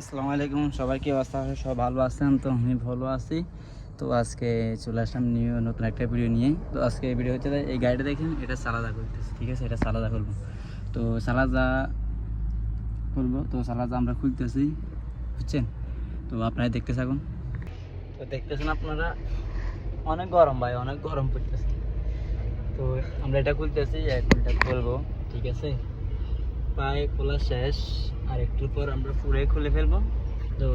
আসসালামু আলাইকুম, সবাই কি অবস্থা? সব ভালো আছেন, তো আমি ভালো আছি। তো আজকে চলে আসলাম নিউ, নতুন একটা ভিডিও নিয়ে। তো আজকে এই ভিডিও হচ্ছে এই গাড়িটা দেখেন, এটা সালাদা করতেছে, ঠিক আছে? এটা সালাদা খুলবো তো সালাদা খুলবো তো সালাদা আমরা খুলতেছি বুঝছেন? তো আপনারা দেখতে থাকুন। তো দেখতেছেন আপনারা, অনেক গরম ভাই, অনেক গরম পড়তেছে। তো আমরা এটা খুলতেছি এটা খুলবো, ঠিক আছে? প্রায় খোলা শেষ, আর একটু পর আমরা পুরে খুলে ফেলব। তো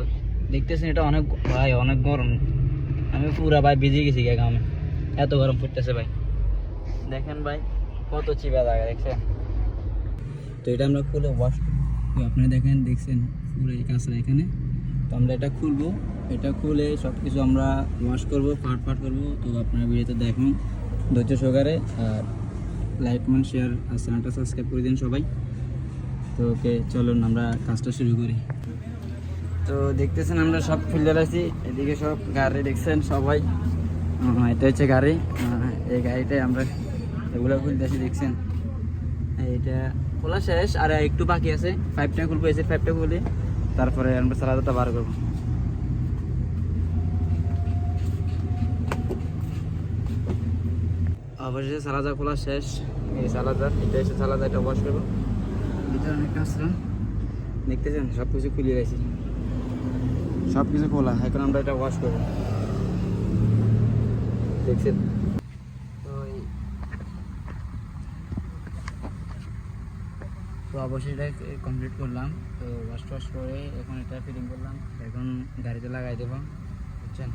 দেখতেছেন এটা অনেক ভাই, অনেক গরম। আমি পুরা ভাই ভিজে গেছি গে গামে এত গরম পড়তেছে ভাই। দেখেন ভাই, কত চিবা জায়গা, দেখছেন? তো এটা আমরা খুলে ওয়াশ তো আপনি দেখেন, দেখছেন পুরো এই কাঁচরা এখানে। তো আমরা এটা খুলবো। এটা খুলে সব কিছু আমরা ওয়াশ করব পাট পাট করব। তো আপনার ভিডিওতে দেখুন। ধৈর্য সহকারে আর লাইক কমেন্ট শেয়ার আর চ্যানেলটা সাবস্ক্রাইব করে দিন সবাই। তো ওকে, চলুন আমরা কাজটা শুরু করি। তো দেখতেছেন আমরা সব খুলে আছি এদিকে সব গাড়ি দেখছেন সবাই। এটা হচ্ছে গাড়ি এই গাড়িটাই আমরা এগুলো খুলতেছি, দেখছেন? এইটা খোলা শেষ, আর একটু বাকি আছে পাইপটা খুলবো এসে পাইপটা খুলে, তারপরে আমরা সালাদাটা বার করব। অবশেষে সালাদা খোলা শেষ, এই সালাদা এটা এসে সালাদা এটা ওয়াশ করব। ভিতরে অনেক কাজটা দেখতেছেন? সব কিছু খুলিয়ে গেছি সব কিছু খোলা। এখন আমরা এটা ওয়াশ করব। দেখছেন? তো তো অবশ্যই এটা কমপ্লিট করলাম। তো ওয়াশ টয়াশ করে এখন এটা ফিটিং করলাম। এখন গাড়িতে লাগাই দেবো। বুঝছেন?